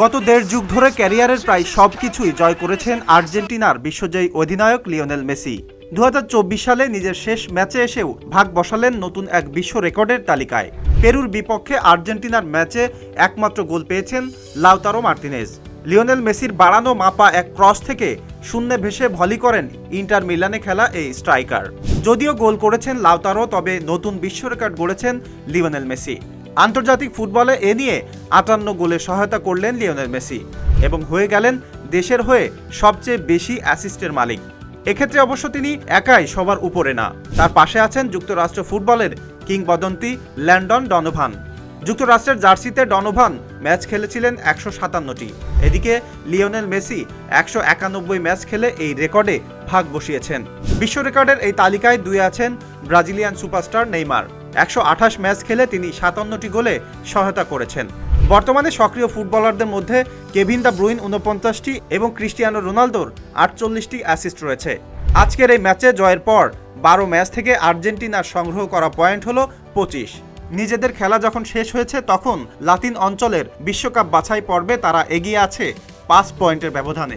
গত দেড় যুগ ধরে ক্যারিয়ারের প্রায় সব কিছুই জয় করেছেন আর্জেন্টিনার বিশ্বজয়ী অধিনায়ক লিওনেল মেসি। দুহাজার চব্বিশ সালে নিজের শেষ ম্যাচে এসেও ভাগ বসালেন নতুন এক বিশ্ব রেকর্ডের তালিকায়। পেরুর বিপক্ষে আর্জেন্টিনার ম্যাচে একমাত্র গোল পেয়েছেন লাউতারো মার্টিনেজ লিওনেল মেসির বাড়ানো মাপা এক ক্রস থেকে শূন্যে ভেসে ভলি করেন ইন্টার মিলানে খেলা এই স্ট্রাইকার। যদিও গোল করেছেন লাউতারো, তবে নতুন বিশ্ব রেকর্ড গড়েছেন লিওনেল মেসি। আন্তর্জাতিক ফুটবলে এ নিয়ে আটান্ন গোলে সহায়তা করলেন লিওনেল মেসি এবং হয়ে গেলেন দেশের হয়ে সবচেয়ে বেশি অ্যাসিস্টের মালিক। এক্ষেত্রে অবশ্য তিনি একাই সবার উপরে না। তার পাশে আছেন যুক্তরাষ্ট্র ফুটবলের কিংবদন্তি ল্যান্ডন ডনোভান। যুক্তরাষ্ট্রের জার্সিতে ডনোভান ম্যাচ খেলেছিলেন একশো সাতান্নটি। এদিকে লিওনেল মেসি একশো একানব্বই ম্যাচ খেলে এই রেকর্ডে ভাগ বসিয়েছেন। বিশ্ব রেকর্ডের এই তালিকায় দুই আছেন ব্রাজিলিয়ান সুপারস্টার নেইমার। একশো আঠাশ ম্যাচ খেলে তিনি সাতান্নটি গোলে সহায়তা করেছেন। বর্তমানে সক্রিয় ফুটবলারদের মধ্যে কেভিন দা ব্রুইন উনপঞ্চাশটি এবং ক্রিস্টিয়ানো রোনালদোর আটচল্লিশটি অ্যাসিস্ট রয়েছে। আজকের এই ম্যাচে জয়ের পর বারো ম্যাচ থেকে আর্জেন্টিনার সংগ্রহ করা পয়েন্ট হলো পঁচিশ। নিজেদের খেলা যখন শেষ হয়েছে, তখন লাতিন অঞ্চলের বিশ্বকাপ বাছাই পর্বে তারা এগিয়ে আছে পাঁচ পয়েন্টের ব্যবধানে।